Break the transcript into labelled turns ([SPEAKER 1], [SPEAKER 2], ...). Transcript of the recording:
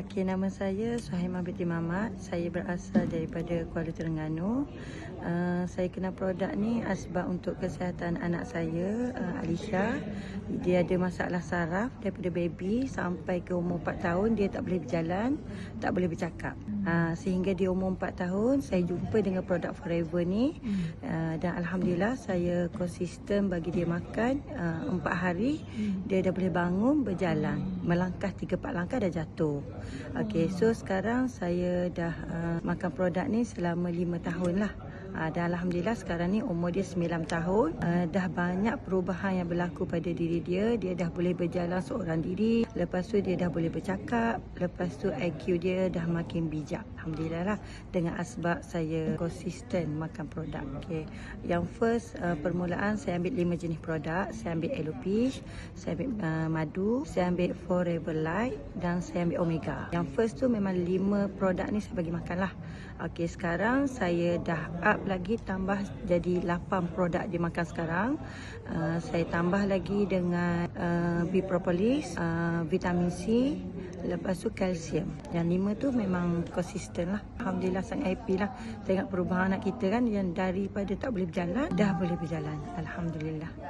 [SPEAKER 1] Okay, nama saya Suhaimah binti Mamat. Saya berasal daripada Kuala Terengganu. Uh, saya kenal produk ni sebab untuk kesihatan anak saya, uh, Alisha. Dia ada masalah saraf daripada baby sampai ke umur 4 tahun. Dia tak boleh berjalan, tak boleh bercakap. Uh, sehingga di umur 4 tahun, saya jumpa dengan produk Forever ni. Uh, dan Alhamdulillah, saya konsisten bagi dia makan. Uh, 4 hari, dia dah boleh bangun, berjalan. Melangkah 3-4 langkah dah jatuh. Okey, so sekarang saya dah uh, makan produk ni selama 5 tahun lah. Uh, dan Alhamdulillah sekarang ni umur dia 9 tahun. Uh, dah banyak perubahan yang berlaku pada diri dia. Dia dah boleh berjalan seorang diri. Lepas tu dia dah boleh bercakap. Lepas tu IQ dia dah makin bijak. Alhamdulillah lah. Dengan asbab saya konsisten makan produk. Okay. Yang first uh, permulaan saya ambil 5 jenis produk. Saya ambil Elopish. Saya ambil uh, madu. Saya ambil Forever Light. Dan saya ambil Omega. Yang first tu memang 5 produk ni saya bagi makan lah. Okay, sekarang saya dah up lagi tambah jadi 8 produk dia makan sekarang. Uh, saya tambah lagi dengan uh, B propolis, uh, vitamin C, lepas tu kalsium. Yang lima tu memang konsisten lah. Alhamdulillah sangat happy lah tengok perubahan anak kita kan yang daripada tak boleh berjalan dah boleh berjalan. Alhamdulillah.